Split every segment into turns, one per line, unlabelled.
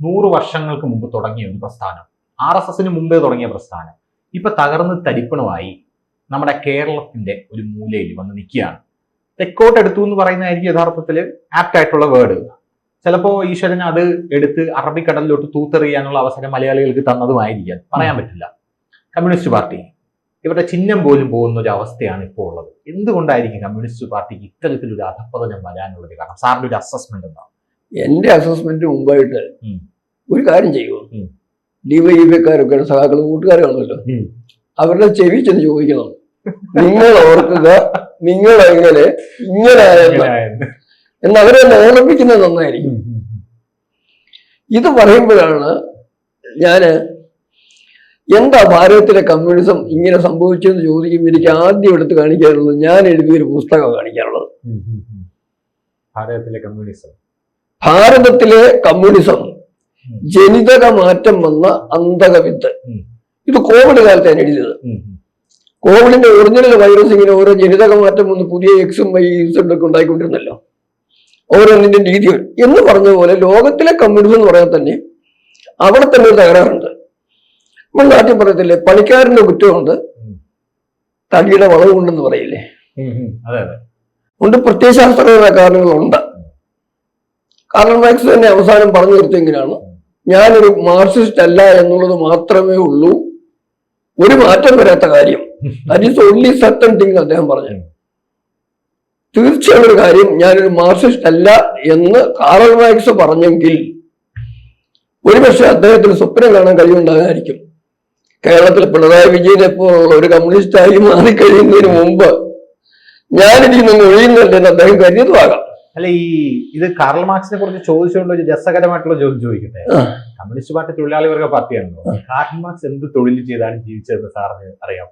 നൂറ് വർഷങ്ങൾക്ക് മുമ്പ് തുടങ്ങിയ ഒരു പ്രസ്ഥാനം. ആർ എസ് എസിന് മുമ്പേ തുടങ്ങിയ പ്രസ്ഥാനം. ഇപ്പൊ തകർന്ന് തരിപ്പണമായി നമ്മുടെ കേരളത്തിന്റെ ഒരു മൂലയിൽ വന്ന് നിൽക്കുകയാണ്. തെക്കോട്ട് എടുത്തു എന്ന് പറയുന്നതായിരിക്കും യഥാർത്ഥത്തിൽ ആപ്റ്റ് ആയിട്ടുള്ള വേർഡ് ചിലപ്പോ ഈശ്വരൻ അത് എടുത്ത് അറബിക്കടലിലോട്ട് തൂത്തെറിയാനുള്ള അവസരം മലയാളികൾക്ക് തന്നതുമായിരിക്കാം. പറയാൻ പറ്റില്ല. Communist party. ഇവരുടെ ചിഹ്നം പോലും പോകുന്ന ഒരു അവസ്ഥയാണ് ഇപ്പോൾ ഉള്ളത്. എന്തുകൊണ്ടായിരിക്കും കമ്മ്യൂണിസ്റ്റ് പാർട്ടിക്ക് ഇത്തരത്തിലൊരു അധപ്പതനം വരാനുള്ളത്? കാരണം സാറിന്റെ ഒരു അസസ്മെന്റ് എന്താണ്
എന്റെ അസസ്മെന്റ് മുമ്പായിട്ട് ഒരു കാര്യം ചെയ്യുമോ
ഉം.
ഡിവൈഎഫ്ഐക്കാരൊക്കെ സഹാക്കൾ കൂട്ടുകാരാണല്ലോ അവരുടെ ചെവി ചെന്ന് ചോദിക്കണം. നിങ്ങൾ ഓർക്കുക നിങ്ങൾ എങ്ങനെ ഇങ്ങനെ എന്ന് അവരെ ഓർമ്മിക്കുന്നത് നന്നായിരിക്കും. ഇത് പറയുമ്പോഴാണ് ഞാൻ എന്താ ഭാരതത്തിലെ കമ്മ്യൂണിസം ഇങ്ങനെ സംഭവിച്ചെന്ന് ചോദിക്കുമ്പോൾ എനിക്ക് ആദ്യം എടുത്ത് കാണിക്കാനുള്ളത് ഞാൻ എഴുതിയൊരു പുസ്തകം കാണിക്കാനുള്ളത്.
ഭാരതത്തിലെ കമ്മ്യൂണിസം
ഭാരതത്തിലെ കമ്മ്യൂണിസം. ജനിതക മാറ്റം വന്ന അന്തകവിത്ത് ഇത് കോവിഡ് കാലത്ത് ഞാൻ എഴുതിയത്. കോവിഡിന്റെ ഒറിജിനൽ വൈറസ് ഇങ്ങനെ ഓരോ ജനിതക മാറ്റം വന്ന് പുതിയ എക്സും വൈ ഇസും ഒക്കെ ഉണ്ടായിക്കൊണ്ടിരുന്നല്ലോ. ഓരോന്നിന്റെ രീതികൾ. എന്ന് പറഞ്ഞ പോലെ ലോകത്തിലെ കമ്മ്യൂണിസം എന്ന് പറയാൻ തന്നെ അവിടെ തന്നെ ഒരു തകരാറുണ്ട്. നമ്മൾ നാട്ടിൽ പറയത്തില്ലേ പണിക്കാരന്റെ കുറ്റമുണ്ട്. തടിയുടെ വളവുണ്ടെന്ന് പറയില്ലേ? ഉണ്ട് പ്രത്യയശാസ്ത്രപരമായ കാരണങ്ങളുണ്ട്. കാർൽ മാർക്സ് തന്നെ അവസാനം പറഞ്ഞു നിർത്തിയെങ്കിലാണ് ഞാനൊരു മാർക്സിസ്റ്റ് അല്ല എന്നുള്ളത് മാത്രമേ ഉള്ളൂ. ഒരു മാറ്റം വരാത്ത കാര്യം. ദാറ്റ് ഓൺലി സർട്ടൺ തിങ് അദ്ദേഹം പറഞ്ഞു. തീർച്ചയായും ഒരു കാര്യം ഞാനൊരു മാർക്സിസ്റ്റ് അല്ല എന്ന് കാറൽ മാർക്സ് പറഞ്ഞെങ്കിൽ ഒരുപക്ഷെ അദ്ദേഹത്തിന് സ്വപ്നം കാണാൻ കഴിവുണ്ടാകാതിരിക്കും. കേരളത്തിൽ പിണറായി വിജയനെ പോലുള്ള ഒരു കമ്മ്യൂണിസ്റ്റായി മാറിക്കഴിയുന്നതിന് മുമ്പ് ഞാനിതിൽ നിന്ന് ഒഴിയുന്നില്ലെന്ന് അദ്ദേഹം കരുതിയതുമാകാം.
അല്ല ഈ ഇത് കാർൽ മാർക്സിനെ കുറിച്ച് ചോദിച്ചുകൊണ്ട് ഒരു രസകരമായിട്ടുള്ള ചോദ്യം ചോദിക്കട്ടെ? കമ്മ്യൂണിസ്റ്റ് പാർട്ടി തൊഴിലാളി വർഗ പാർട്ടിയാണല്ലോ. കാർൽ മാർക്സ് എന്ത് തൊഴിൽ ചെയ്താണ് ജീവിച്ചതെന്ന് സാറിന് അറിയാം.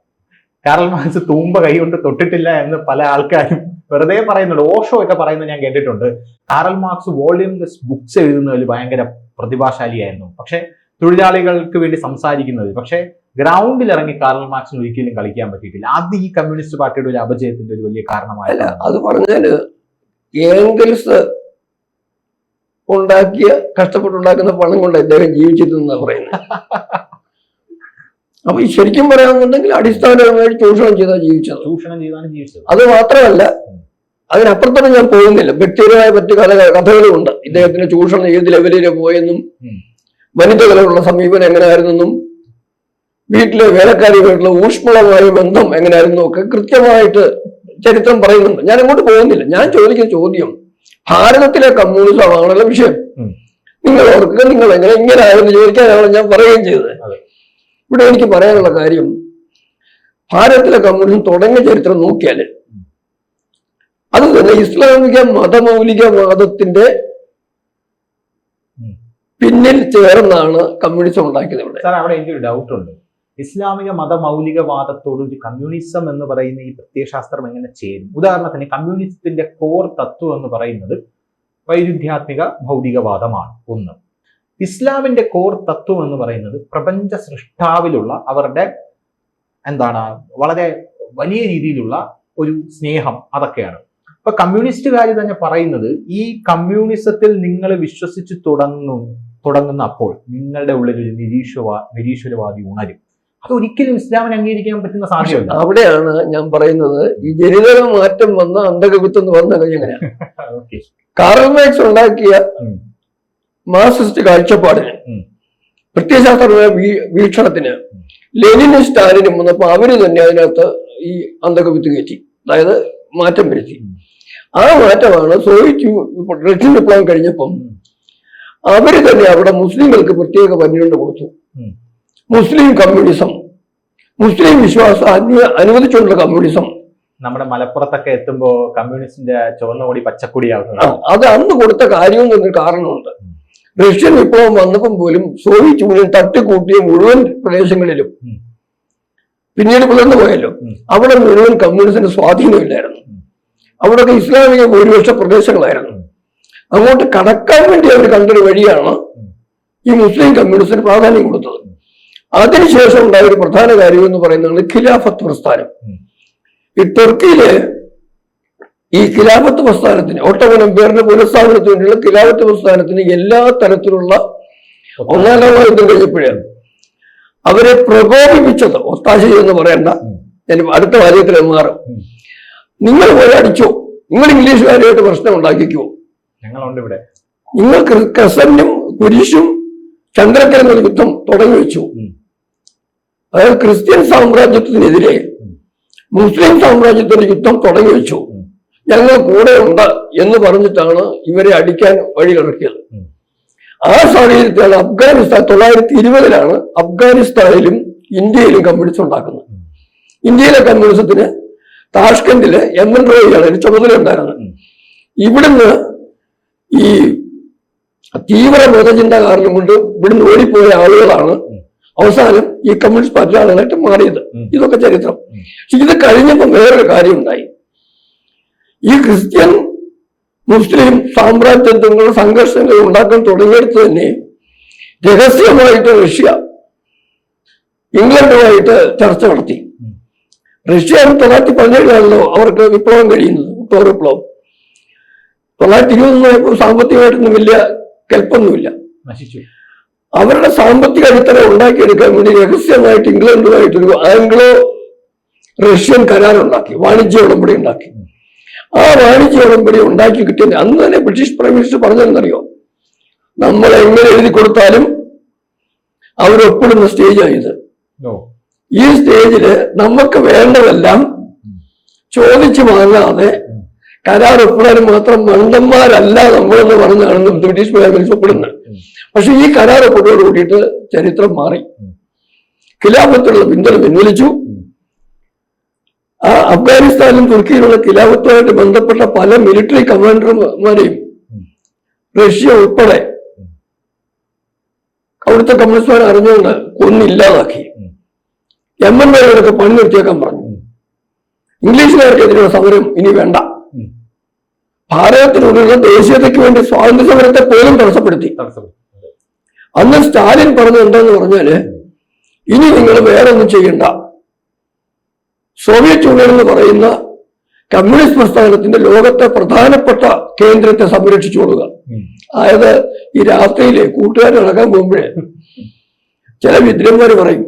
കാർൽ മാർക്സ് തൂമ്പ കൈ കൊണ്ട് തൊട്ടിട്ടില്ല എന്ന് പല ആൾക്കാരും വെറുതെ പറയുന്നുണ്ട്. ഓഷോ ഒക്കെ പറയുന്നത് ഞാൻ കേട്ടിട്ടുണ്ട്. Karl Marx volume less books എഴുതുന്നതിൽ ഭയങ്കര പ്രതിഭാശാലിയായിരുന്നു. പക്ഷെ തൊഴിലാളികൾക്ക് വേണ്ടി സംസാരിക്കുന്നത് പക്ഷെ ഗ്രൗണ്ടിൽ ഇറങ്ങി കാറൽ മാർക്സിന് ഒരിക്കലും കളിക്കാൻ പറ്റിയിട്ടില്ല. അത് ഈ കമ്മ്യൂണിസ്റ്റ് പാർട്ടിയുടെ ഒരു അപജയത്തിന്റെ ഒരു വലിയ കാരണമായില്ല
അത് പറഞ്ഞാൽ ഏംഗൽസ് ഉണ്ടാക്കിയ കഷ്ടപ്പെട്ടുണ്ടാക്കുന്ന പണം കൊണ്ട് അദ്ദേഹം ജീവിച്ചിരുന്നാ പറയുന്നത്. അപ്പൊ ഈ ശരിക്കും പറയാമെന്നുണ്ടെങ്കിൽ അടിസ്ഥാനപരമായി ചൂഷണം ചെയ്താൽ ജീവിച്ചത്.
ചൂഷണം ചെയ്താണ് ജീവിച്ചത്.
അത് മാത്രമല്ല അതിനപ്പുറത്തൊന്നും ഞാൻ പോകുന്നില്ല. വ്യക്തിപരമായ മറ്റു കഥ കഥകളുമുണ്ട് ഇദ്ദേഹത്തിന് ചൂഷണം ഏത് ലെവലിൽ പോയെന്നും വനിതകളുള്ള സമീപനം എങ്ങനെയായിരുന്നെന്നും വീട്ടിലെ വേലക്കാരികളുള്ള ഊഷ്മളമായ ബന്ധം എങ്ങനെയായിരുന്നു ഒക്കെ കൃത്യമായിട്ട് ചരിത്രം പറയുന്നുണ്ട്. ഞാൻ അങ്ങോട്ട് പോകുന്നില്ല. ഞാൻ ചോദിക്കുന്ന ചോദ്യം ഭാരതത്തിലെ കമ്മ്യൂണിസം ആണല്ലോ വിഷയം. നിങ്ങൾ ഓർക്കുക നിങ്ങൾ എങ്ങനെ ഇങ്ങനെ ആയിരുന്നു ചോദിക്കാനാണ് ഞാൻ പറയുകയും ചെയ്തത്. ഇവിടെ എനിക്ക് പറയാനുള്ള കാര്യം ഭാരതത്തിലെ കമ്മ്യൂണിസം തുടങ്ങിയ ചരിത്രം നോക്കിയാൽ അത് തന്നെ ഇസ്ലാമിക മതമൗലികവാദത്തിന്റെ. പിന്നിൽ ചേർന്നാണ് കമ്മ്യൂണിസം ഉണ്ടാക്കിയത് ഇവിടെ.
അവിടെ എനിക്കൊരു ഡൗട്ട് ഉണ്ട്. ഇസ്ലാമിക മതമൗലികവാദത്തോട് ഒരു കമ്മ്യൂണിസം എന്ന് പറയുന്ന ഈ പ്രത്യയശാസ്ത്രം എങ്ങനെ ചേരും? ഉദാഹരണത്തിന് കമ്മ്യൂണിസത്തിന്റെ കോർ തത്വം എന്ന് പറയുന്നത് വൈരുദ്ധ്യാത്മിക ഭൗതികവാദമാണ്. ഒന്ന്. ഇസ്ലാമിന്റെ കോർ തത്വം എന്ന് പറയുന്നത് പ്രപഞ്ച സൃഷ്ടാവിലുള്ള അവരുടെ എന്താണ് വളരെ വലിയ രീതിയിലുള്ള ഒരു സ്നേഹം അതൊക്കെയാണ്. ഇപ്പൊ കമ്മ്യൂണിസ്റ്റുകാർ തന്നെ പറയുന്നത് ഈ കമ്മ്യൂണിസത്തിൽ നിങ്ങൾ വിശ്വസിച്ച് തുടങ്ങും തുടങ്ങുന്ന അപ്പോൾ നിങ്ങളുടെ ഉള്ളിൽ ഒരു നിരീശ്വര നിരീശ്വരവാദി ഉണരും. അത് ഒരിക്കലും ഇസ്ലാമിന് അംഗീകരിക്കാൻ പറ്റുന്ന സാധ്യത
അവിടെയാണ് ഞാൻ പറയുന്നത് ഈ ജനിതക മാറ്റം വന്ന അന്ധകവിത്വം എന്ന് പറഞ്ഞ കഴിഞ്ഞാൽ എങ്ങനെയാണ് മാർക്സ് ഉണ്ടാക്കിയ മാർസിസ്റ്റ് കാഴ്ചപ്പാടിന് വീ- വീക്ഷണത്തിന് ലെനിനും സ്റ്റാലിനും വന്നപ്പോ അവർ തന്നെ അതിനകത്ത് ഈ അന്ധകവിത്ത് കയറ്റി അതായത് മാറ്റം വരുത്തി. ആ മാറ്റമാണ് സോവിയറ്റ് റഷ്യൻ വിപ്ലവം കഴിഞ്ഞപ്പം. അവർ തന്നെ അവിടെ മുസ്ലിങ്ങൾക്ക് പ്രത്യേക പരിഗണന കൊടുത്തു. മുസ്ലിം കമ്മ്യൂണിസം. മുസ്ലിം വിശ്വാസം അനു- അനുവദിച്ചുകൊണ്ടുള്ള കമ്മ്യൂണിസം.
നമ്മുടെ മലപ്പുറത്തൊക്കെ എത്തുമ്പോ കമ്മ്യൂണിസ്റ്റിന്റെ ചുവന്ന കൊടി പച്ചക്കൊടിയാവുന്നത്.
അത് അന്ന് കൊടുത്ത കാര്യവും തന്നെ കാരണമുണ്ട്. റഷ്യൻ വിപ്ലവം വന്നപ്പം പോലും സോവിയറ്റ് യൂണിയൻ തട്ടിക്കൂട്ടിയ മുഴുവൻ പ്രദേശങ്ങളിലും പിന്നീട് പുലർന്നു പോയല്ലോ. അവിടെ മുഴുവൻ കമ്മ്യൂണിസ്റ്റിന്റെ സ്വാധീനമില്ലായിരുന്നു. അവിടെയൊക്കെ ഇസ്ലാമിക ഭൂരിപക്ഷ പ്രദേശങ്ങളായിരുന്നു. അങ്ങോട്ട് കടക്കാൻ വേണ്ടി അവർ കണ്ടൊരു വഴിയാണ്. ഈ മുസ്ലിം കമ്മ്യൂണിസ്റ്റിന് പ്രാധാന്യം കൊടുത്തത്. അതിനുശേഷം ഉണ്ടായ ഒരു പ്രധാന കാര്യം എന്ന് പറയുന്നത് ഖിലാഫത്ത് പ്രസ്ഥാനം. ഈ തുർക്കിയിലെ ഈ ഖിലാഫത്ത് പ്രസ്ഥാനത്തിന് ഓട്ടോമൻ എംപയറിന്റെ പുനഃസ്ഥാപനത്തിന് വേണ്ടിയുള്ള ഖിലാഫത്ത് പ്രസ്ഥാനത്തിന് എല്ലാ തരത്തിലുള്ള ഒന്നാം ലോക യുദ്ധം കഴിഞ്ഞപ്പോഴേ അവരെ പ്രകോപിപ്പിച്ചത് ഒത്താശ എന്ന് പറയണ്ട. ഞാൻ അടുത്ത കാര്യത്തിൽ മാറും. നിങ്ങൾ പോരാടിച്ചോ അടിച്ചോ. നിങ്ങൾ ഇംഗ്ലീഷുകാരുമായിട്ട് പ്രശ്നം ഉണ്ടാക്കിക്കോ.
ഞങ്ങളുണ്ട് ഇവിടെ.
നിങ്ങൾ ക്രി- ക്രസന്റും കുരിശും ചന്ദ്രക്കരങ്ങൾ യുദ്ധം തുടങ്ങി വെച്ചു. അതായത് ക്രിസ്ത്യൻ സാമ്രാജ്യത്തിനെതിരെ മുസ്ലിം സാമ്രാജ്യത്തിന്റെ യുദ്ധം തുടങ്ങി വെച്ചു. ഞങ്ങൾ കൂടെ ഉണ്ട് എന്ന് പറഞ്ഞിട്ടാണ് ഇവരെ അടിക്കാൻ വഴി
കിടക്കിയത്
ആ സാഹചര്യത്തിലാണ് അഫ്ഗാനിസ്ഥാൻ തൊള്ളായിരത്തി ഇരുപതിലാണ് അഫ്ഗാനിസ്ഥാനിലും ഇന്ത്യയിലും കമ്മ്യൂണിസ്റ്റ് ഉണ്ടാക്കുന്നത് ഇന്ത്യയിലെ കമ്മ്യൂണിസത്തിന് താഷ്കന്റിലെ എം എൻ റോയിയാണ് അതിന് ചുമതല ഉണ്ടായിരുന്നത്. ഇവിടുന്ന് ഈ തീവ്ര മതചിന്ത കാരണം കൊണ്ട് ഇവിടുന്ന് ഓടിപ്പോയ ആളുകളാണ്. അവസാനം ഈ കമ്മ്യൂണിസ്റ്റ് പാർട്ടി ആളുകളായിട്ട് മാറിയത്. ഇതൊക്കെ ചരിത്രം. പക്ഷെ ഇത് കഴിഞ്ഞപ്പോൾ വേറൊരു കാര്യം ഉണ്ടായി ഈ ക്രിസ്ത്യൻ മുസ്ലിം സാമ്രാജ്യത്വങ്ങൾ സംഘർഷങ്ങൾ ഉണ്ടാക്കാൻ തുടങ്ങിയെടുത്ത് തന്നെ രഹസ്യമായിട്ട് റഷ്യ ഇംഗ്ലണ്ടുമായിട്ട് ചർച്ച നടത്തി. റഷ്യ തൊള്ളായിരത്തി പതിനേഴിലാണല്ലോ അവർക്ക് വിപ്ലവം കഴിയുന്നത് ഒക്ടോബർ വിപ്ലവം. തൊള്ളായിരത്തി ഇരുപതൊന്നും സാമ്പത്തികമായിട്ടൊന്നും വലിയ കെൽപ്പൊന്നുമില്ല. അവരുടെ സാമ്പത്തിക അടിത്തറ ഉണ്ടാക്കിയെടുക്കാൻ വേണ്ടി രഹസ്യമായിട്ട് ഇംഗ്ലണ്ടുമായിട്ടൊരു ആംഗ്ലോ റഷ്യൻ കരാർ ഉണ്ടാക്കി വാണിജ്യ ഉടമ്പടി ഉണ്ടാക്കി. ആ വാണിജ്യ ഉടമ്പടി ഉണ്ടാക്കി കിട്ടിയത് അന്ന് തന്നെ ബ്രിട്ടീഷ് പ്രൈം മിനിസ്റ്റർ പറഞ്ഞതെന്നറിയോ? നമ്മൾ എങ്ങനെ എഴുതി കൊടുത്താലും അവരൊപ്പിടുന്ന സ്റ്റേജായത് ഈ സ്റ്റേജിൽ നമുക്ക് വേണ്ടതെല്ലാം ചോദിച്ചു വാങ്ങാതെ കരാർ ഒപ്പിടാൻ മാത്രം മണ്ടന്മാരല്ല നമ്മളെന്ന് പറഞ്ഞാണ് ബ്രിട്ടീഷ് പ്രൈം ഒപ്പിടുന്നത് പക്ഷെ ഈ കരാർ ഒപ്പിട്ടോട് കൂടിയിട്ട് ചരിത്രം മാറി. ഖിലാഫത്തുള്ള പിന്തുണ പിൻവലിച്ചു. ആ അഫ്ഗാനിസ്ഥാനും തുർക്കിയിലുള്ള ഖിലാഫത്തുമായിട്ട് ബന്ധപ്പെട്ട പല മിലിറ്ററി കമാൻഡർമാരെയും. റഷ്യ ഉൾപ്പെടെ. അവിടുത്തെ കമ്മ്യൂണിസ്റ്റ്മാർ അറിഞ്ഞുകൊണ്ട് കൊന്നില്ലാതാക്കി എം എൻ എമാരോടൊക്കെ പണി നിർത്തിയേക്കാൻ പറഞ്ഞു. ഇംഗ്ലീഷുകാർക്കെതിരെയുള്ള സമരം ഇനി വേണ്ട. ഭാരതത്തിനുള്ളിലുള്ള ദേശീയതയ്ക്ക് വേണ്ടി സ്വാതന്ത്ര്യ സമരത്തെ പോലും തടസ്സപ്പെടുത്തി അന്ന് സ്റ്റാലിൻ പറഞ്ഞത് എന്താന്ന് പറഞ്ഞാൽ ഇനി നിങ്ങൾ വേറെ ഒന്നും ചെയ്യണ്ട സോവിയറ്റ് യൂണിയൻ എന്ന് പറയുന്ന കമ്മ്യൂണിസ്റ്റ് പ്രസ്ഥാനത്തിന്റെ ലോകത്തെ പ്രധാനപ്പെട്ട കേന്ദ്രത്തെ സംരക്ഷിച്ചു
കൊടുക്കുക
അതായത് ഈ രാത്രിയിലെ കൂട്ടുകാർ നടക്കാൻ പോകുമ്പോഴേ ചില വിദ്രന്മാര് പറയും.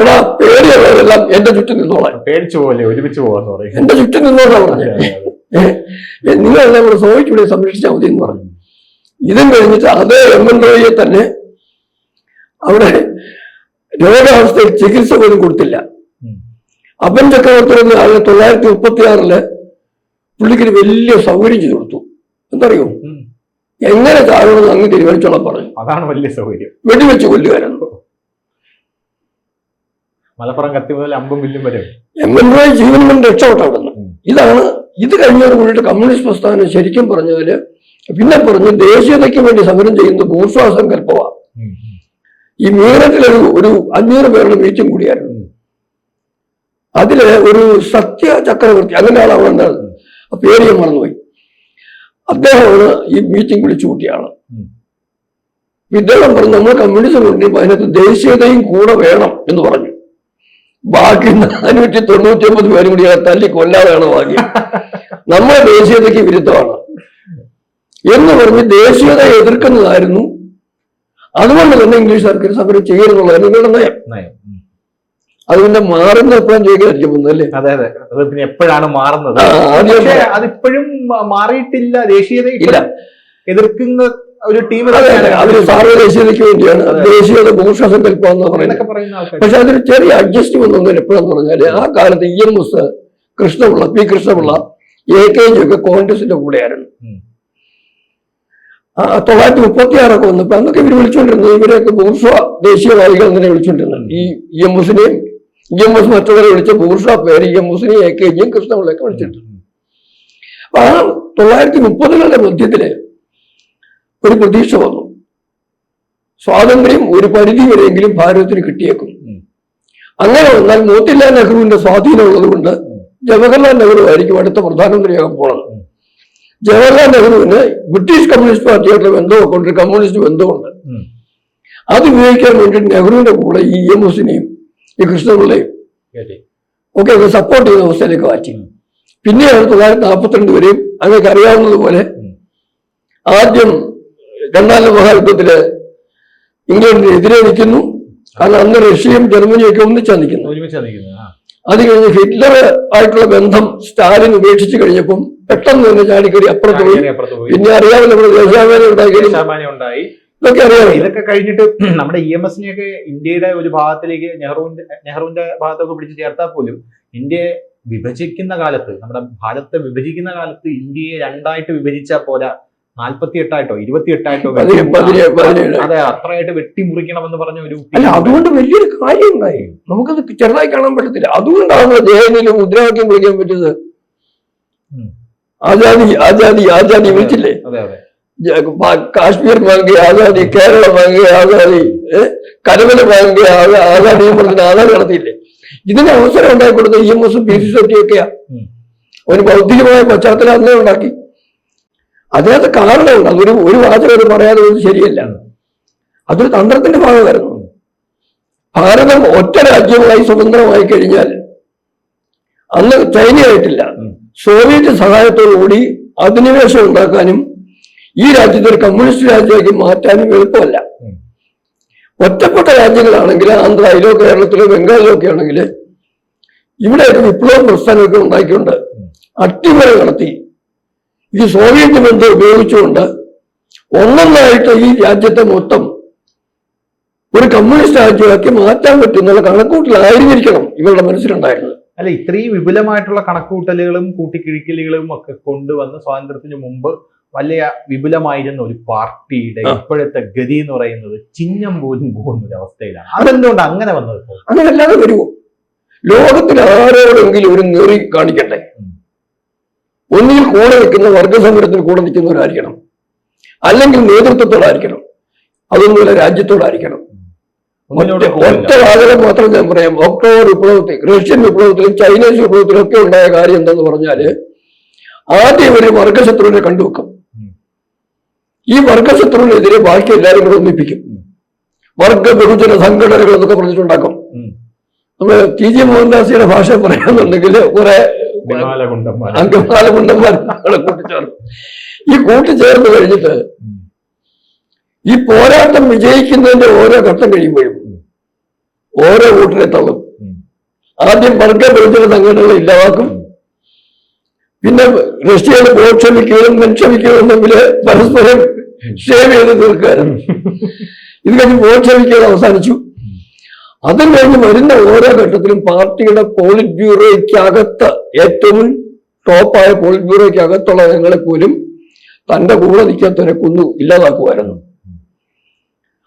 എടാ പേടിയുള്ളവരെല്ലാം എന്റെ ചുറ്റും നിന്നോളാം.
പേടിച്ചു പോലെ ഒരുമിച്ച് പോകാന്ന് പറയും.
എന്റെ ചുറ്റും നിന്നോളാം. പറഞ്ഞു നിങ്ങളെല്ലാം കൂടെ സോഹിക്കൂടെ സംരക്ഷിച്ചാൽ മതി എന്ന് പറഞ്ഞു. ഇതും കഴിഞ്ഞിട്ട് അതേ എം എൻ റോയിയെ തന്നെ അവിടെ രോഗാവസ്ഥയിൽ ചികിത്സ പോലും കൊടുത്തില്ല. അപ്പൻ ചക്രവർത്തി എന്ന് ആയിരത്തി തൊള്ളായിരത്തി മുപ്പത്തി ആറിൽ പുള്ളിക്ക് വലിയ സൗകര്യം ചെയ്തു കൊടുത്തു. എന്തറിയോ. എങ്ങനെ താഴെ അങ്ങ് തീരുമാനിച്ചോളാം പറഞ്ഞു.
അതാണ് വലിയ സൗകര്യം.
വെടിവെച്ച് കൊല്ലുകാരാണ്.
മലപ്പുറം കത്തി മുതൽ അമ്പും വില്ലും വരെ
എം എൻ റോയ് ജീവൻ കൊണ്ട് രക്ഷപ്പെട്ട അവിടെ ഇതാണ് ഇത് കഴിഞ്ഞോട് കൂടിയിട്ട് കമ്മ്യൂണിസ്റ്റ് പ്രസ്ഥാനം ശരിക്കും പറഞ്ഞതിൽ പിന്നെ പറഞ്ഞു ദേശീയതയ്ക്ക് വേണ്ടി സമരം ചെയ്യുന്ന ഭൂസ്വാ സങ്കല്പമാണ്. ഈ മീററ്റിലൊരു ഒരു അഞ്ഞൂറ് പേരുടെ മീറ്റിംഗ് കൂടിയായിരുന്നു. അതിൽ ഒരു സത്യ ചക്രവർത്തി അങ്ങനെ ആളാണ് എന്താണ് ആ പേര് ഞാൻ മറന്നുപോയി. അദ്ദേഹമാണ് ഈ മീറ്റിംഗ് വിളിച്ചു
കൂട്ടിയാണ്.
ഇദ്ദേഹം പറഞ്ഞു നമ്മൾ കമ്മ്യൂണിസം കൊണ്ടുവരുമ്പോൾ അതിനകത്ത് ദേശീയതയും കൂടെ വേണം എന്ന് പറഞ്ഞു. ബാക്കി നാനൂറ്റി തൊണ്ണൂറ്റി ഒമ്പത് പേരും കൂടി തല്ലി കൊല്ലാതെയാണ് വാങ്ങി നമ്മൾ ദേശീയതയ്ക്ക് വിരുദ്ധമാണ്. എന്ന് പറഞ്ഞ് ദേശീയത എതിർക്കുന്നതായിരുന്നു. അതുകൊണ്ട് തന്നെ ഇംഗ്ലീഷ് സർക്കാർ സമരം ചെയ്യരുന്നുള്ളതായിരുന്നു നിങ്ങളുടെ നയം.
അതിന്റെ
അതുകൊണ്ട് മാറുന്ന എപ്പോഴും ചെയ്യുകയായിരിക്കും അല്ലേ?
അതെ അതെ. അത് പിന്നെ എപ്പോഴാണ് മാറുന്നത്? അതിപ്പോഴും മാറിയിട്ടില്ല. ദേശീയത
ഇല്ല.
എതിർക്കുന്ന ഒരു ടീം
അതെ അതെ. അവർ സാർവദേശീയതയ്ക്ക് വേണ്ടിയാണ്. ദേശീയത ഭൂഷസങ്കല്പം എന്ന് പറയുന്നത്.
എന്നൊക്കെ പറയുന്ന ആൾക്കാർ
പക്ഷെ അതൊരു ചെറിയ അഡ്ജസ്റ്റ്മെന്റ് ഒന്നും എപ്പോഴെന്ന് പറഞ്ഞാൽ ആ കാലത്ത് E M S Krishnapillai P Krishnapillai A K G ഒക്കെ കോൺഗ്രസിന്റെ കൂടെയായിരുന്നു. തൊള്ളായിരത്തി മുപ്പത്തി ആറൊക്കെ വന്നപ്പോ അന്നൊക്കെ ഇവർ വിളിച്ചുകൊണ്ടിരുന്നത് ഇവരെയൊക്കെ ബൂർഷ ദേശീയവാദികൾ അങ്ങനെ വിളിച്ചുകൊണ്ടിരുന്നത് ഈ ഇ എം എസിനെയും ഇ എം എസ് മറ്റുള്ളവരെ വിളിച്ച ബൂർഷ പേര് ഇ എം എസിനെയും എ കെ ജിയും കൃഷ്ണപിള്ളയൊക്കെ വിളിച്ചിട്ടുണ്ട്. അപ്പൊ ആ തൊള്ളായിരത്തി മുപ്പതുകളുടെ മധ്യത്തിൽ ഒരു പ്രതീക്ഷ വന്നു. സ്വാതന്ത്ര്യം ഒരു പരിധി വരെയെങ്കിലും ഭാരതത്തിന് കിട്ടിയേക്കും. അങ്ങനെ വന്നാൽ മോത്തിലാൽ നെഹ്റുവിന്റെ സ്വാധീനം ഉള്ളതുകൊണ്ട് ജവഹർലാൽ നെഹ്റു ആയിരിക്കും അടുത്ത പ്രധാനമന്ത്രിയാകാൻ പോണത്. ജവഹർലാൽ നെഹ്റുവിന് ബ്രിട്ടീഷ് കമ്മ്യൂണിസ്റ്റ് പാർട്ടിയായിട്ടുള്ള ബന്ധമൊക്കെ ഉണ്ട് കമ്മ്യൂണിസ്റ്റ് ബന്ധമുണ്ട്. അത് ഉപയോഗിക്കാൻ വേണ്ടി നെഹ്റുവിന്റെ കൂടെ ഈ എം എസിനെയും ഈ കൃഷ്ണപിള്ളയും. ഒക്കെ അത് സപ്പോർട്ട് ചെയ്യുന്ന അവസ്ഥയിലേക്ക് മാറ്റി.
പിന്നെ
പിന്നെയാണ് തൊള്ളായിരത്തി നാൽപ്പത്തിരണ്ട് വരെയും അങ്ങനെ അറിയാവുന്നതുപോലെ. ആദ്യം രണ്ടാം ലോകയുദ്ധത്തിൽ ഇംഗ്ലണ്ടിനെതിരെ നിൽക്കുന്നു. കാരണം അന്ന് റഷ്യയും ജർമ്മനിയൊക്കെ ഒന്നിച്ചാ നിൽക്കുന്നത്. അത് കഴിഞ്ഞ് ഹിറ്റ്ലർ ആയിട്ടുള്ള ബന്ധം സ്റ്റാലിൻ ഉപേക്ഷിച്ച് കഴിഞ്ഞപ്പം പെട്ടെന്ന് തന്നെ ചാടിക്കടി അപ്പുറത്ത് പോയി. പിന്നെ അറിയാമല്ലോ നമ്മുടെ ദേശാഭിമാനം
ഉണ്ടായി.
ഇതൊക്കെ അറിയാമല്ലോ.
ഇതൊക്കെ കഴിഞ്ഞിട്ട് നമ്മുടെ ഇ എം എസിനെയൊക്കെ ഇന്ത്യയുടെ ഒരു ഭാഗത്തിലേക്ക് നെഹ്റുവിന്റെ നെഹ്റുവിന്റെ ഭാഗത്തൊക്കെ പിടിച്ച് ചേർത്താൽ പോലും ഇന്ത്യയെ വിഭജിക്കുന്ന കാലത്ത് നമ്മുടെ ഭാരതത്തെ വിഭജിക്കുന്ന കാലത്ത് ഇന്ത്യയെ രണ്ടായിട്ട് വിഭജിച്ചാൽ പോരാ. നാൽപ്പത്തി എട്ടായിട്ടോ ഇരുപത്തി എട്ടായിട്ടോ അതെ അത്രയായിട്ട് വെട്ടിമുറിക്കണമെന്ന് പറഞ്ഞ ഒരു
അല്ല അതുകൊണ്ട് വലിയൊരു കാര്യം ഉണ്ടായി നമുക്കത് ചെറുതായി കാണാൻ പറ്റത്തില്ല. അതുകൊണ്ടാണ് ജയനിൽ മുദ്രാവാക്യം വിളിക്കാൻ പറ്റിയത്. ആസാദി ആസാദി ആസാദി വിളിച്ചില്ലേ? കാശ്മീർ വാങ്ങി ആസാദി കേരളം വാങ്ങി ആസാദി കരവല വാങ്ങി ആസാദി എന്ന് പറഞ്ഞ ആസാദി നടത്തിയില്ലേ? ഇതിന് അവസരം ഉണ്ടാക്കി കൊടുത്ത ഇ എം എസും പി സി ഒക്കെയാ ഒരു ഭൗതികമായ പശ്ചാത്തലം അന്നേ ഉണ്ടാക്കി. അതിനകത്ത് കാരണമുണ്ട്. അതൊരു ഒരു വാചകം അത് പറയാതെ ഒന്നും ശരിയല്ല. അതൊരു തന്ത്രത്തിന്റെ ഭാഗമായിരുന്നു. ഭാരതം ഒറ്റ രാജ്യമായി സ്വതന്ത്രമായി കഴിഞ്ഞാൽ അന്ന് ചൈനയായിട്ടില്ല. സോവിയറ്റ് സഹായത്തോടുകൂടി അധിനിവേശം ഉണ്ടാക്കാനും ഈ രാജ്യത്തെ ഒരു കമ്മ്യൂണിസ്റ്റ് രാജ്യമാക്കി മാറ്റാനും എളുപ്പമല്ല. ഒറ്റപ്പെട്ട രാജ്യങ്ങളാണെങ്കിൽ ആന്ധ്രയിലോ കേരളത്തിലോ ബംഗാളിലോ ഒക്കെ ആണെങ്കിൽ ഇവിടെയൊക്കെ വിപ്ലവ പ്രസ്ഥാനമൊക്കെ ഉണ്ടാക്കിക്കൊണ്ട് അട്ടിമറി നടത്തി ഈ സോവിയറ്റ് ബന്ധം ഉപയോഗിച്ചുകൊണ്ട് ഒന്നൊന്നായിട്ട് ഈ രാജ്യത്തെ മൊത്തം ഒരു കമ്മ്യൂണിസ്റ്റ് രാജ്യമാക്കി മാറ്റാൻ പറ്റുന്നുള്ള കണക്കൂട്ടലായിരുന്നിരിക്കണം ഇവരുടെ മനസ്സിലുണ്ടായിരുന്നത്.
അല്ല ഇത്രയും വിപുലമായിട്ടുള്ള കണക്കൂട്ടലുകളും കൂട്ടിക്കിഴിക്കലുകളും ഒക്കെ കൊണ്ടുവന്ന് സ്വാതന്ത്ര്യത്തിന് മുമ്പ് വലിയ വിപുലമായിരുന്ന ഒരു പാർട്ടിയുടെ ഇപ്പോഴത്തെ ഗതി എന്ന് പറയുന്നത് ചിഹ്നം പോലും പോകുന്ന ഒരു അവസ്ഥയിലാണ് അതെന്തുകൊണ്ട് അങ്ങനെ വന്നത് അങ്ങനെ
അല്ലാതെ വരുമോ ലോകത്തിൽ ആരോടെങ്കിലും ഒരു നെറി കാണിക്കട്ടെ?
ഉം.
ഒന്നിൽ കൂടെ നിൽക്കുന്ന വർഗസമരത്തിൽ കൂടെ നിൽക്കുന്നവരായിരിക്കണം. അല്ലെങ്കിൽ നേതൃത്വത്തോടായിരിക്കണം. അതൊന്നുമില്ല രാജ്യത്തോടായിരിക്കണം. ഒറ്റ വാചകം മാത്രം ഞാൻ പറയാം. ഒക്ടോബർ വിപ്ലവത്തിൽ റഷ്യൻ വിപ്ലവത്തിലും ചൈനീസ് വിപ്ലവത്തിലും ഒക്കെ ഉണ്ടായ കാര്യം എന്തെന്ന് പറഞ്ഞാൽ ആദ്യം ഒരു വർഗശത്രുവിനെ കണ്ടുവെക്കും. ഈ വർഗശത്രുവിനെതിരെ ബാക്കി എല്ലാവരും കൂടെ ഒന്നിപ്പിക്കും. വർഗ ബഹുജന സംഘടനകൾ എന്നൊക്കെ പറഞ്ഞിട്ടുണ്ടാക്കും. നമ്മൾ ടി ജി മോഹൻദാസിയുടെ ഭാഷ പറയാന്നുണ്ടെങ്കിൽ കുറെ അംഗമാല കുണ്ടന്മാരെ കൂട്ടിച്ചേർന്നു. ഈ കൂട്ടിച്ചേർന്ന് കഴിഞ്ഞിട്ട് ഈ പോരാട്ടം വിജയിക്കുന്നതിന്റെ ഓരോ ഘട്ടം കഴിയുമ്പോഴും. ഓരോ കൂട്ടരെ തള്ളും. ആദ്യം വർഗ ബഹുജന സംഘടനകളെ ഇല്ലാതാക്കും. പിന്നെ റഷ്യയിൽ ബോക്ഷമിക്കുകയും മെൻഷമിക്കുകയും തമ്മിൽ പരസ്പരം ഷേവ് ചെയ്ത് തീർക്കുകയായിരുന്നു. ഇത് കഴിഞ്ഞ് ബോക്ഷമിക്കുക അവസാനിച്ചു. അതും കഴിഞ്ഞ് വരുന്ന ഓരോ ഘട്ടത്തിലും പാർട്ടിയുടെ പോളിറ്റ് ബ്യൂറോയ്ക്കകത്ത് ഏറ്റവും ടോപ്പായ പോളിറ്റ് ബ്യൂറോയ്ക്കകത്തുള്ള അംഗങ്ങളെ പോലും തന്റെ കൂടെ നിൽക്കാത്തവരെ കൊന്നു ഇല്ലാതാക്കുമായിരുന്നു.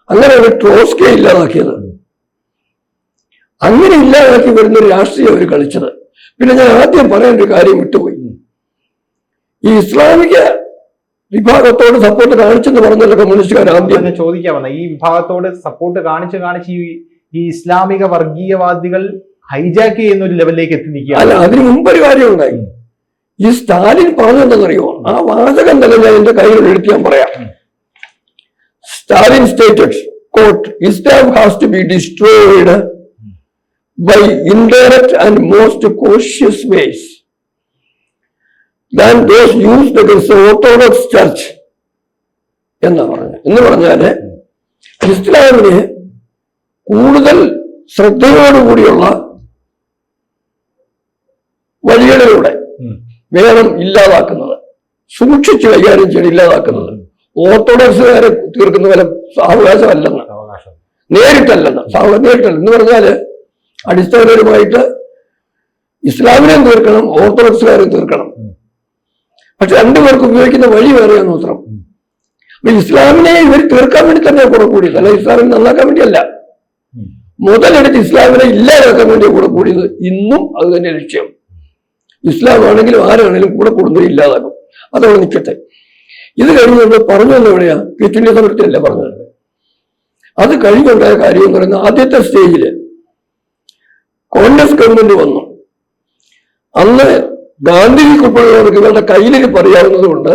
അങ്ങനെയാണ് ട്രോസ്കെ ഇല്ലാതാക്കിയത്. അങ്ങനെ ഇല്ലാതാക്കി വരുന്ന ഒരു രാഷ്ട്രീയം അവർ കളിച്ചത്. പിന്നെ ഞാൻ ആദ്യം പറയാൻ ഒരു കാര്യം വിട്ടുപോയി. ഈ ഇസ്ലാമിക വിഭാഗത്തോട് സപ്പോർട്ട് കാണിച്ചെന്ന് പറഞ്ഞല്ലോ കമ്മ്യൂണിസ്റ്റുകാർ ആദ്യം.
ചോദിക്കാൻ ഈ വിഭാഗത്തോട് സപ്പോർട്ട് കാണിച്ച് കാണിച്ച് ഈ ഈ ഇസ്ലാമിക വർഗീയവാദികൾ ഹൈജാക്ക് ചെയ്യുന്ന ഒരു ലെവലിലേക്ക് എത്തി
അല്ല
നിൽക്കുകയാണ്
അതിന് മുമ്പ് ഒരു കാര്യം ഉണ്ടായി. ഈ സ്റ്റാലിൻ പറഞ്ഞെന്തെന്നറിയോ ആ വാചകം തന്നെ ഞാൻ എന്റെ കയ്യിൽ എഴുതി ഞാൻ പറയാം. Stalin stated quote Islam has to be destroyed by indirect and most cautious ways than those used against orthodox church എന്നാ പറഞ്ഞത് എന്ന് പറഞ്ഞാൽ ഇസ്ലാമിനെ കൂടുതൽ ശ്രദ്ധയോടുകൂടിയുള്ള വഴികളിലൂടെ
വേദം
വേണം ഇല്ലാതാക്കുന്നത് സൂക്ഷിച്ച് കൈകാര്യം ചെയ്ത് ഇല്ലാതാക്കുന്നത് ഓർത്തഡോക്സുകാരെ തീർക്കുന്ന പോലെ സാവകാശമല്ലെന്ന് നേരിട്ടല്ലെന്ന് സാവകാശം നേരിട്ടല്ല എന്ന് പറഞ്ഞാൽ അടിസ്ഥാനപരമായിട്ട് ഇസ്ലാമിനെയും തീർക്കണം ഓർത്തഡോക്സുകാരെയും തീർക്കണം. പക്ഷെ രണ്ടുപേർക്ക് ഉപയോഗിക്കുന്ന വഴി വേറെയാണ് മാത്രം. അപ്പൊ ഇസ്ലാമിനെ ഇവർ തീർക്കാൻ വേണ്ടി തന്നെ കുറവ് കൂടിയത് അല്ല ഇസ്ലാമിനെ നന്നാക്കാൻ വേണ്ടിയല്ല. മുതലെടുത്ത് ഇസ്ലാമിനെ ഇല്ലാതാക്കാൻ വേണ്ടി കൂടെ കൂടിയത് ഇന്നും അത് തന്നെ ലക്ഷ്യം. ഇസ്ലാം ആണെങ്കിലും ആരാണെങ്കിലും കൂടെ കൂടുന്നത് ഇല്ലാതാക്കും. അതവിടെ നിൽക്കട്ടെ ഇത് കഴിഞ്ഞ് നമ്മൾ പറഞ്ഞു വന്ന എവിടെയാ? ക്വിറ്റ് ഇന്ത്യ സമരത്തിലല്ല പറഞ്ഞത്? അത് കഴിഞ്ഞുണ്ടായ കാര്യം എന്ന് പറയുന്നത് ആദ്യത്തെ സ്റ്റേജിൽ കോൺഗ്രസ് ഗവൺമെന്റ് വന്നു. അന്ന് ഗാന്ധിജിക്കുപ്പോഴവർക്ക് ഇവരുടെ കയ്യിലേക്ക് പറയാവുന്നത് കൊണ്ട്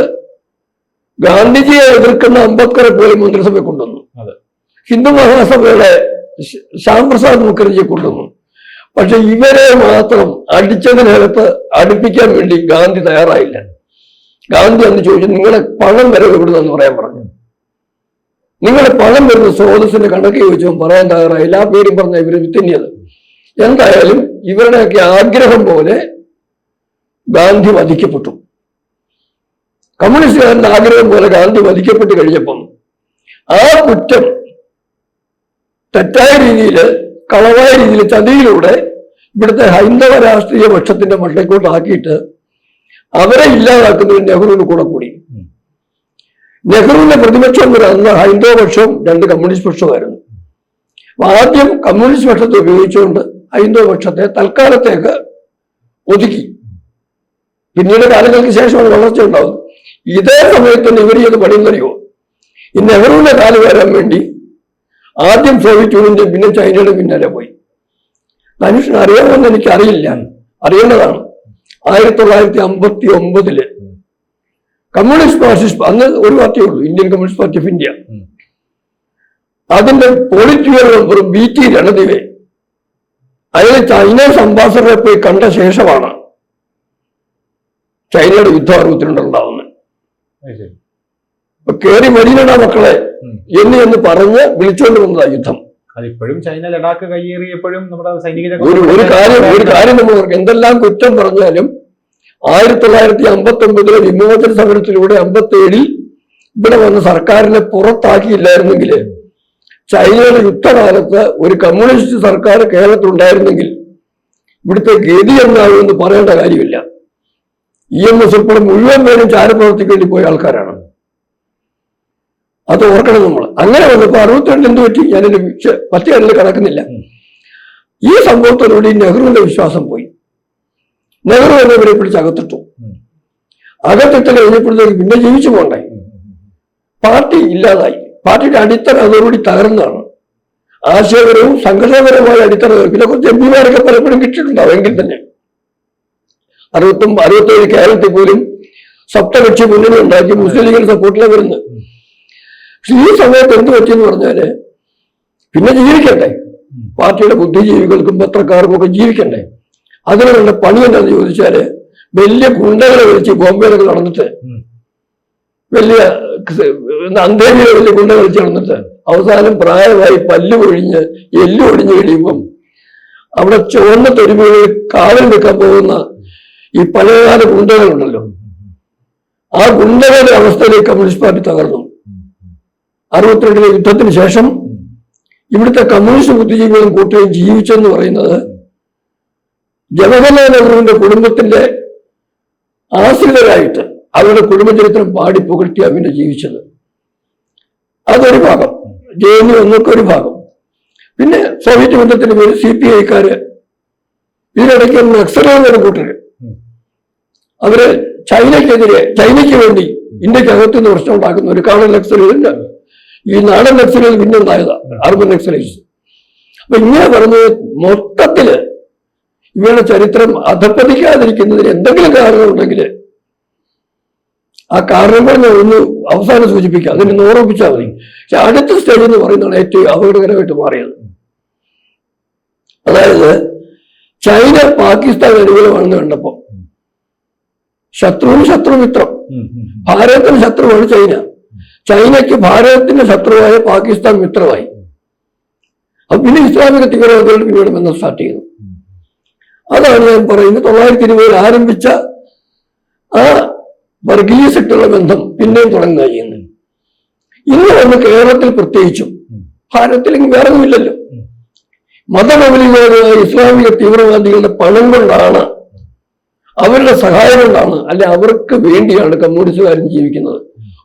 ഗാന്ധിജിയെ എതിർക്കുന്ന അംബേദ്കറെ പോലും മന്ത്രിസഭയെ കൊണ്ടുവന്നു. ഹിന്ദു മഹാസഭയുടെ ശ- ശ്യാം പ്രസാദ് മുഖർജിയെ കൊണ്ടുവന്നു പക്ഷെ ഇവരെ മാത്രം അടിച്ചതിനകത്ത് അടുപ്പിക്കാൻ വേണ്ടി ഗാന്ധി തയ്യാറായില്ല. ഗാന്ധി അന്ന് ചോദിച്ചു നിങ്ങളെ പണം വരെ എവിടുന്നെന്ന് പറയാൻ പറഞ്ഞു? നിങ്ങളെ പണം വരുന്ന സ്രോതസ്സിന്റെ കണക്ക് ചോദിച്ചു പറയാൻ തയ്യാറായില്ല. ആ പേരും പറഞ്ഞ ഇവർ തിന്നിയത് എന്തായാലും ഇവരുടെയൊക്കെ ആഗ്രഹം പോലെ ഗാന്ധി വധിക്കപ്പെട്ടു. കമ്മ്യൂണിസ്റ്റുകാരന്റെ ആഗ്രഹം പോലെ ഗാന്ധി വധിക്കപ്പെട്ട് കഴിഞ്ഞപ്പം ആ കുറ്റം തെറ്റായ രീതിയിൽ കളവായ രീതിയിൽ ചതിയിലൂടെ ഇവിടുത്തെ ഹൈന്ദവ രാഷ്ട്രീയ പക്ഷത്തിന്റെ മട്ടക്കോട്ടാക്കിയിട്ട് അവരെ ഇല്ലാതാക്കുന്നതിന് നെഹ്റുവിന് കൂടെ കൂടി. നെഹ്റുവിന്റെ പ്രതിപക്ഷം വരെ അന്ന് ഹൈന്ദവ പക്ഷവും രണ്ട് കമ്മ്യൂണിസ്റ്റ് പക്ഷവുമായിരുന്നു. അപ്പൊ ആദ്യം കമ്മ്യൂണിസ്റ്റ് പക്ഷത്തെ ഉപയോഗിച്ചുകൊണ്ട് ഹൈന്ദവ പക്ഷത്തെ തൽക്കാലത്തേക്ക് ഒതുക്കി. പിന്നീട് കാലങ്ങൾക്ക് ശേഷമാണ് വളർച്ച ഉണ്ടാവുന്നത്. ഇതേ സമയത്ത് ഇവർ ചെയ്ത് പണിയെന്നറിയോ ഈ നെഹ്റുവിന്റെ കാൽ വരാൻ വേണ്ടി ആദ്യം സോവിയറ്റ് യൂണിയന്റെ പിന്നെ ചൈനയുടെ പിന്നാലെ പോയി. മനുഷ്യൻ അറിയാമെന്ന് എനിക്ക് അറിയില്ല അറിയേണ്ടതാണ്. ആയിരത്തി തൊള്ളായിരത്തി അമ്പത്തി ഒമ്പതിൽ കമ്മ്യൂണിസ്റ്റ് മാർക്സിസ്റ്റ് അന്ന് ഒരു പാർട്ടിയേ ഉള്ളൂ Indian communist party of India. അതിന്റെ political member B T Ranadive അയാൾ ചൈനീസ് അംബാസഡറെ പോയി കണ്ട ശേഷമാണ് ചൈനയുടെ യുദ്ധം കയറി വരികടാ മക്കളെ. എന്ന് എന്ന് പറഞ്ഞ് വിളിച്ചുകൊണ്ട് വന്നതാ യുദ്ധം.
അതിപ്പോഴും ചൈന ലഡാക്ക് കയ്യേറിയപ്പോഴും നമ്മുടെ സൈനിക
ഒരു ഒരു കാര്യം ഒരു കാര്യം നമ്മൾ എന്തെല്ലാം കുറ്റം പറഞ്ഞാലും ആയിരത്തി തൊള്ളായിരത്തി അമ്പത്തി ഒമ്പതിലെ വിമോചന സമരത്തിലൂടെ അമ്പത്തി ഏഴിൽ ഇവിടെ വന്ന സർക്കാരിനെ പുറത്താക്കിയില്ലായിരുന്നെങ്കിൽ ചൈനയുടെ യുദ്ധകാലത്ത് ഒരു കമ്മ്യൂണിസ്റ്റ് സർക്കാർ കേരളത്തിൽ ഉണ്ടായിരുന്നെങ്കിൽ ഇവിടുത്തെ ഗതി എന്താകുമെന്ന് പറയേണ്ട കാര്യമില്ല. ഇ എം എസ് ഉൾപ്പെടെ മുഴുവൻ പേരും ചാരപ്രവർത്തിക്കേണ്ടി പോയ ആൾക്കാരാണ്. അത് ഓർക്കണം നമ്മൾ. അങ്ങനെ വന്നപ്പോ അറുപത്തിരണ്ട് എന്ത് പറ്റി? ഞാനൊരു പത്ത് കാര്യത്തിൽ കണക്കുന്നില്ല ഈ സംഭവത്തോടുകൂടി നെഹ്റുവിന്റെ വിശ്വാസം പോയി. നെഹ്റു എന്നെ ഇവരെ പിടിച്ച് അകത്തിട്ടു. അകത്തിട്ട് കഴിഞ്ഞപ്പോഴത്തേക്ക് പിന്നെ ജീവിച്ചു പോണ്ടേ
ഉം.
പാർട്ടി ഇല്ലാതായി. പാർട്ടിയുടെ അടിത്തറ അതോടുകൂടി തകർന്നതാണ്. ആശയപരവും സംഘടനാപരവുമായ അടിത്തറ. പിന്നെ കുറച്ച് എം പിമാരൊക്കെ പലപ്പോഴും കിട്ടിയിട്ടുണ്ടാവും എങ്കിൽ തന്നെ. അറുപത്തും അറുപത്തേഴ് കേരളത്തിൽ പോലും സപ്തകക്ഷി മുന്നണി ഉണ്ടാക്കി മുസ്ലിം ലീഗിന്റെ സപ്പോർട്ടിലാണ് വരുന്നത്. പക്ഷെ ഈ സമയത്ത് എന്ത് പറ്റിയെന്ന് പറഞ്ഞാൽ പിന്നെ ജീവിക്കണ്ടേ? പാർട്ടിയുടെ ബുദ്ധിജീവികൾക്കും പത്രക്കാർക്കും ഒക്കെ ജീവിക്കണ്ടേ? അതിനുള്ള പണി എന്താണെന്ന് ചോദിച്ചാൽ വലിയ ഗുണ്ടകളെ വിളിച്ച് ബോംബെയിലൊക്കെ നടന്നിട്ട് വലിയ അന്തേരിയിലെ വലിയ ഗുണ്ട കളിച്ച് നടന്നിട്ട് അവസാനം പ്രായമായി പല്ല് ഒഴിഞ്ഞ് എല്ല് ഒഴിഞ്ഞ് കഴിയുമ്പം അവിടെ ചുവന്ന തെരുവുകളിൽ കാവൽ നിൽക്കാൻ പോകുന്ന ഈ പഴയകാല ഗുണ്ടകളുണ്ടല്ലോ. ആ ഗുണ്ടകളുടെ അവസ്ഥയിലേക്ക് കമ്മ്യൂണിസ്റ്റ് പാർട്ടി തകർന്നു. അറുപത്തിരണ്ടിലെ യുദ്ധത്തിന് ശേഷം ഇവിടുത്തെ കമ്മ്യൂണിസ്റ്റ് ബുദ്ധിജീവികളും കൂട്ടുകയും ജീവിച്ചെന്ന് പറയുന്നത് ജവഹർലാൽ നെഹ്റുവിന്റെ കുടുംബത്തിന്റെ ആശ്രിതരായിട്ട് അവരുടെ കുടുംബചരിത്രം പാടി പുകഴ്ത്തി പിന്നെ ജീവിച്ചത്. അതൊരു ഭാഗം. ജെ എൻ യു എന്നൊക്കെ ഒരു ഭാഗം. പിന്നെ സോവിയറ്റ് ബന്ധത്തിന്റെ പേര് സി പി ഐക്കാര്. ഇതിനിടയ്ക്ക് നക്സലുകളുടെ കൂട്ടര്. അവർ ചൈനയ്ക്കെതിരെ ചൈനയ്ക്ക് വേണ്ടി ഇന്ത്യക്കകത്തുനിന്ന് പ്രശ്നം ഉണ്ടാക്കുന്ന ഒരു കാണൽ നക്സലുകളുണ്ട് ഈ നാടൻ നക്സലുകൾ പിന്നെ അർബൻ നക്സലൈസ് അപ്പൊ ഇങ്ങനെ പറഞ്ഞ് മൊത്തത്തിൽ ഇവരുടെ ചരിത്രം അധപ്പതിക്കാതിരിക്കുന്നതിന് എന്തെങ്കിലും കാരണമുണ്ടെങ്കിൽ ആ കാരണങ്ങൾ ഞാൻ ഒന്ന് അവസാനം സൂചിപ്പിക്കാം അതിന് ഓർമ്മിപ്പിച്ചാൽ മതി. പക്ഷെ അടുത്ത സ്റ്റേജ് എന്ന് പറയുന്നതാണ് ഏറ്റവും അപകടകരമായിട്ട് മാറിയത്. അതായത് ചൈന പാകിസ്ഥാൻ അനുകൂലമാണെന്ന് കണ്ടപ്പോ ശത്രുവിന് ശത്രുമിത്രം. ഭാരതത്തിന് ശത്രുവാണ് ചൈന. ചൈനയ്ക്ക് ഭാരതത്തിന്റെ ശത്രുവായ പാകിസ്ഥാൻ മിത്രമായി. അപ്പൊ പിന്നെ ഇസ്ലാമിക തീവ്രവാദികൾ പിന്നീട് ബന്ധം സ്റ്റാർട്ട് ചെയ്തു. അതാണ് ഞാൻ പറയുന്നത്. തൊള്ളായിരത്തി ഇരുപതിൽ ആരംഭിച്ച ആ വർഗീയ സെക്ടറുള്ള ബന്ധം പിന്നെയും തുടങ്ങുക ചെയ്യുന്നത്. ഇന്ന് വന്ന് കേരളത്തിൽ പ്രത്യേകിച്ചും ഭാരതത്തിൽ വേറെ ഒന്നുമില്ലല്ലോ മതമൗലികമായ ഇസ്ലാമിക തീവ്രവാദികളുടെ പണം കൊണ്ടാണ് അവരുടെ സഹായം കൊണ്ടാണ് അല്ലെ അവർക്ക് വേണ്ടിയാണ് കമ്മ്യൂണിസ്റ്റുകാരും ജീവിക്കുന്നത്.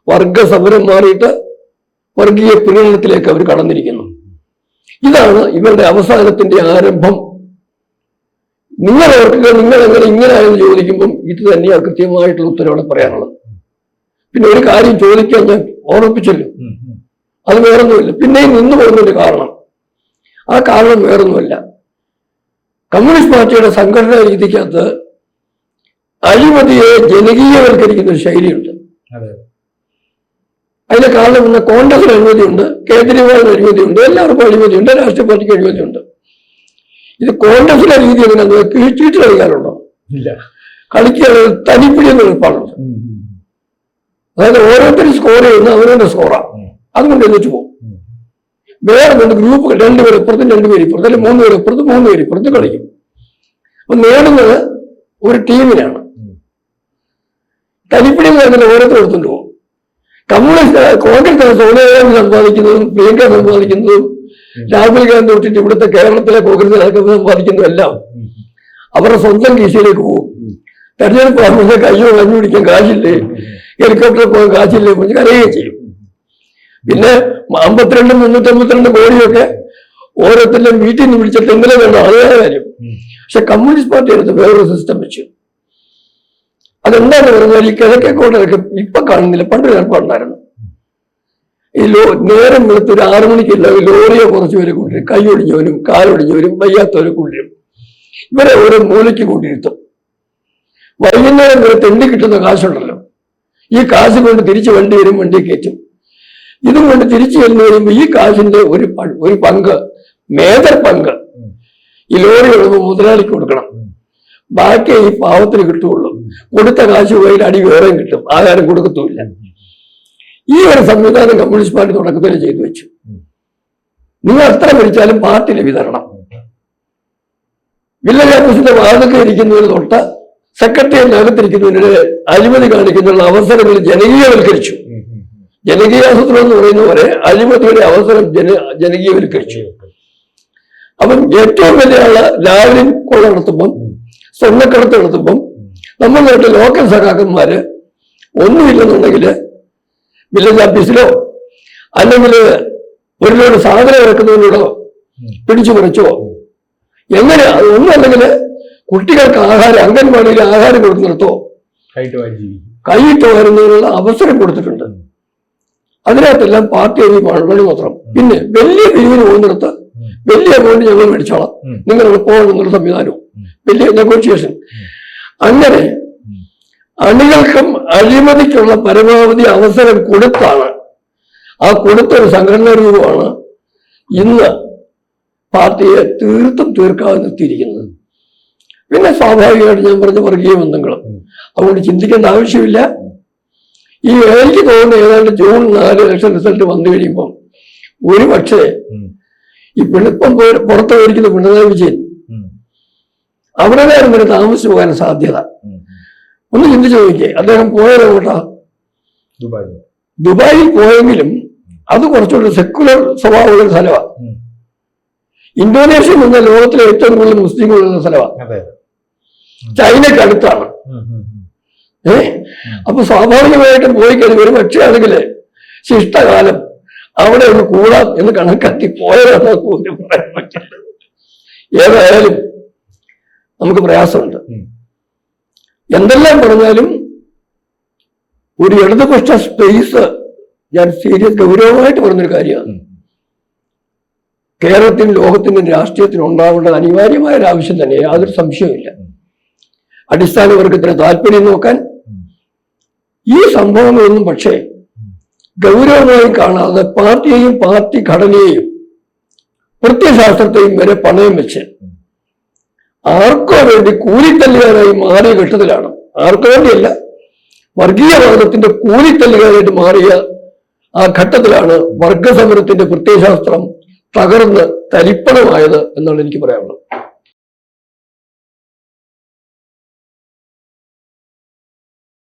വർഗ സമരം മാറിയിട്ട് വർഗീയ പ്രീണനത്തിലേക്ക് അവർ കടന്നിരിക്കുന്നു. ഇതാണ് ഇവരുടെ അവസാനത്തിന്റെ ആരംഭം. നിങ്ങൾ ഓർക്കുക നിങ്ങൾ എങ്ങനെ ഇങ്ങനെയാണെന്ന് ചോദിക്കുമ്പം ഇത് തന്നെയാണ് കൃത്യമായിട്ടുള്ള ഉത്തരവാണ് പറയാനുള്ളത്. പിന്നെ ഒരു കാര്യം ചോദിക്കാൻ ഞാൻ ഓർമ്മിപ്പിച്ചല്ലോ. അത് വേറൊന്നുമില്ല. പിന്നെയും നിന്നു പോകുന്നൊരു കാരണം. ആ കാരണം വേറൊന്നുമല്ല. കമ്മ്യൂണിസ്റ്റ് പാർട്ടിയുടെ സംഘടനാ രീതിക്കകത്ത് അഴിമതിയെ ജനകീയവൽക്കരിക്കുന്ന ഒരു ശൈലിയുണ്ട്.
അതെ
അതിന്റെ കാരണം പിന്നെ കോൺഗ്രസിന് അഴിമതിയുണ്ട് കേജ്രിവാളിന് അഴിമതിയുണ്ട് എല്ലാവർക്കും അഴിമതിയുണ്ട് രാഷ്ട്രീയ പാർട്ടിക്ക് അഴിമതിയുണ്ട് ഇത് കോൺഗ്രസിലെ രീതി എങ്ങനെയാന്ന് കിഴിച്ചിട്ട് കളിക്കാറുണ്ടോ?
ഇല്ല.
കളിക്കുക തനിപ്പിടി എന്ന്
പറഞ്ഞു
അതായത് ഓരോരുത്തരും സ്കോർ ചെയ്യുന്ന അവനവന്റെ സ്കോറാ
ഉം.
അതുകൊണ്ട് എന്നിട്ട് പോകും. വേറെ രണ്ട് ഗ്രൂപ്പ് രണ്ടുപേർ ഇപ്പുറത്തും രണ്ടുപേര് ഇപ്പുറത്ത് അല്ലെങ്കിൽ മൂന്ന് പേര് ഇപ്പുറത്ത് മൂന്ന് പേര് ഇപ്പുറത്ത് കളിക്കും. അപ്പൊ നേടുന്നത് ഒരു ടീമിനാണ് തനിപ്പിടി നേടുന്നത് ഓരോരുത്തർ എടുത്തുകൊണ്ട് പോകും. കമ്മ്യൂണിസ്റ്റ് കോൺഗ്രസ് സോണിയ ഗാന്ധി സമ്പാദിക്കുന്നതും പ്രിയങ്ക സമ്പാദിക്കുന്നതും രാഹുൽ ഗാന്ധി വിട്ടിട്ട് ഇവിടുത്തെ കേരളത്തിലെ കോൺഗ്രസ് സമ്പാദിക്കുന്നതും എല്ലാം അവരുടെ സ്വന്തം കീശയിലേക്ക് പോകും. തെരഞ്ഞെടുപ്പ് ആകുമ്പോൾ കയ്യോ കഞ്ഞു പിടിക്കാൻ കാശില്ലേ? ഹെലികോപ്റ്ററിൽ പോകാൻ കാശില്ലേ? കുഞ്ഞ് കരയുകയും ചെയ്യും. പിന്നെ അമ്പത്തിരണ്ട് മുന്നൂറ്റമ്പത്തിരണ്ട് കോടിയൊക്കെ ഓരോരുത്തരുടെയും വീട്ടിൽ നിന്ന് പിടിച്ചിട്ട് ഇന്നലെ വേണം അതേ കാര്യം പക്ഷെ കമ്മ്യൂണിസ്റ്റ് പാർട്ടി എടുത്ത് വേറൊരു സിസ്റ്റം വെച്ചു. അതെന്താന്ന് പറഞ്ഞാൽ ഈ കിഴക്കേ കോട്ടയൊക്കെ ഇപ്പൊ കാണുന്നില്ല. പണ്ട് ഞാൻ ഉണ്ടായിരുന്നു ഈ ലോ നേരം വെളുത്ത് ഒരു ആറു മണിക്കില്ല ലോറിയെ കുറച്ച് പേര് കൈ ഒടിഞ്ഞവരും കാലൊടിഞ്ഞവരും വയ്യാത്തവരെ കൊണ്ടുവരും. ഇവരെ ഓരോ മൂലയ്ക്ക് കൊണ്ടിരുത്തും വൈകുന്നേരം വരെ തെണ്ടി കിട്ടുന്ന കാശുണ്ടല്ലോ. ഈ കാശ് കൊണ്ട് തിരിച്ച് വണ്ടി വരും വണ്ടി കയറ്റും. ഇതും കൊണ്ട് തിരിച്ചു വരുന്ന കഴിയുമ്പോൾ ഈ കാശിന്റെ ഒരു ഒരു പങ്ക് മേജർ പങ്ക്. ഈ ലോറി മുതലാളിക്ക് കൊടുക്കണം. ബാക്കി ഈ പാവത്തിന് കിട്ടുള്ളൂ കൊടുത്ത കാശ് പോയിട്ട് അടി വേറെയും കിട്ടും. ആഹാരം കൊടുക്കത്തുമില്ല. ഈ ഒരു സംവിധാനം കമ്മ്യൂണിസ്റ്റ് പാർട്ടി തുടക്കത്തിൽ ചെയ്തു വെച്ചു. നിങ്ങൾ എത്ര വിളിച്ചാലും പാർട്ടിയിലെ വിതരണം. വില്ലേജ് ഓഫീസിന്റെ വാതൊക്കെ ഇരിക്കുന്നതിന് തൊട്ട് സെക്രട്ടറിയുടെ അകത്തിരിക്കുന്നതിന് അഴിമതി കാണിക്കുന്നതിനുള്ള അവസരങ്ങൾ ജനകീയവൽക്കരിച്ചു. ജനകീയാസൂത്രം എന്ന് പറയുന്ന പോലെ അഴിമതിയുടെ അവസരം ജന ജനകീയവൽക്കരിച്ചു. അപ്പം ഏറ്റവും വലിയ ആൾ രാവിലെ കൊള്ള നടത്തുമ്പം സ്വർണക്കടത്ത് നടത്തുമ്പം നമ്മൾ നാട്ടിൽ ലോക്കൽ സഖാക്കന്മാർ ഒന്നുമില്ലെന്നുണ്ടെങ്കിൽ വില്ലേജ് ഓഫീസിലോ അല്ലെങ്കിൽ ഒരു ലോഡ് സാധനം ഇറക്കുന്നതിലൂടെ പിടിച്ചു കുറച്ചോ എങ്ങനെ? ഒന്നുമല്ലെങ്കിൽ കുട്ടികൾക്ക് ആഹാരം അംഗൻവാടിയിൽ ആഹാരം കൊടുക്കുന്നിടത്തോ? കൈയിട്ട് വരുന്നതിനുള്ള അവസരം കൊടുത്തിട്ടുണ്ട്. അതിനകത്തെല്ലാം പാർട്ടി അധികമാണ് മാത്രം. പിന്നെ വലിയ പിരിവിന് പോകുന്നിടത്ത് വലിയ എമൗണ്ട് ഞങ്ങൾ മേടിച്ചോളാം. നിങ്ങൾ പോകണമെന്നുള്ള സംവിധാനവും. വലിയ നെഗോഷിയേഷൻ അങ്ങനെ. അണികൾക്കും അഴിമതിക്കുള്ള പരമാവധി അവസരം കൊടുത്താണ് ആ കൊടുത്ത ഒരു സംഘടനാ രൂപമാണ് ഇന്ന് പാർട്ടിയെ തീർത്തും തീർക്കാതെ നിർത്തിയിരിക്കുന്നത് പിന്നെ സ്വാഭാവികമായിട്ട് ഞാൻ പറഞ്ഞ വർഗീയ ബന്ധങ്ങളും അതുകൊണ്ട് ചിന്തിക്കേണ്ട ആവശ്യമില്ല ഈ എനിക്ക് തോന്നുന്ന ഏതാണ്ട് ജൂൺ നാല് ലക്ഷം റിസൾട്ട് വന്നു കഴിയുമ്പോൾ ഒരു പക്ഷേ ഈ പിണിപ്പം പുറത്തു പോയിരിക്കുന്ന പിണറായി വിജയൻ. അവിടെ നേരം വരെ താമസിച്ചു പോകാൻ സാധ്യത.
ഒന്ന് ചിന്തിച്ചു നോക്കിയേ അദ്ദേഹം പോയത് എങ്ങോട്ടാ?
ദുബായ്
ദുബായിൽ പോയെങ്കിലും അത് കുറച്ചുകൂടി സെക്കുലർ സ്വഭാവമുള്ള സ്ഥലമാണ് ഇന്തോനേഷ്യ എന്ന ലോകത്തിലെ ഏറ്റവും കൂടുതൽ മുസ്ലിങ്ങളുള്ള സ്ഥലമാണ്
അതെ.
ചൈനയ്ക്ക് അടുത്താണ്. ഏ? അപ്പൊ സ്വാഭാവികമായിട്ടും പോയി കഴിഞ്ഞ് ഒരു പക്ഷേ ആണെങ്കിൽ ശിഷ്ടകാലം അവിടെ ഒന്ന് കൂടാം എന്ന് കണക്കാക്കി പോയതാണ് പറയാൻ ഏതായാലും നമുക്ക് പ്രയാസമുണ്ട് എന്തെല്ലാം പറഞ്ഞാലും ഒരു ഇടതുപക്ഷ സ്പേസ് ഞാൻ സീരിയസ് ഗൗരവമായിട്ട് പറഞ്ഞൊരു കാര്യമാണ്. കേരളത്തിനും ലോകത്തിനും രാഷ്ട്രീയത്തിനും ഉണ്ടാവേണ്ടത് അനിവാര്യമായ ഒരു ആവശ്യം തന്നെ യാതൊരു സംശയവുമില്ല അടിസ്ഥാന വർഗത്തിന് താല്പര്യം നോക്കാൻ. ഈ സംഭവങ്ങളൊന്നും പക്ഷേ ഗൗരവമായി കാണാതെ പാർട്ടിയെയും പാർട്ടി ഘടനയെയും പ്രത്യശാസ്ത്രത്തെയും വരെ പണയം വെച്ച് ആർക്കോ വേണ്ടി കൂലിത്തല്ലുകാരായി മാറിയ ഘട്ടത്തിലാണ്. ആർക്കോ വേണ്ടിയല്ല. വർഗീയവാദത്തിന്റെ കൂലിത്തല്ലുകാരായിട്ട് മാറിയ ആ ഘട്ടത്തിലാണ് വർഗസമരത്തിന്റെ പ്രത്യയശാസ്ത്രം തകർന്ന് തരിപ്പണമായത് എന്നാണ് എനിക്ക് പറയാനുള്ളത്.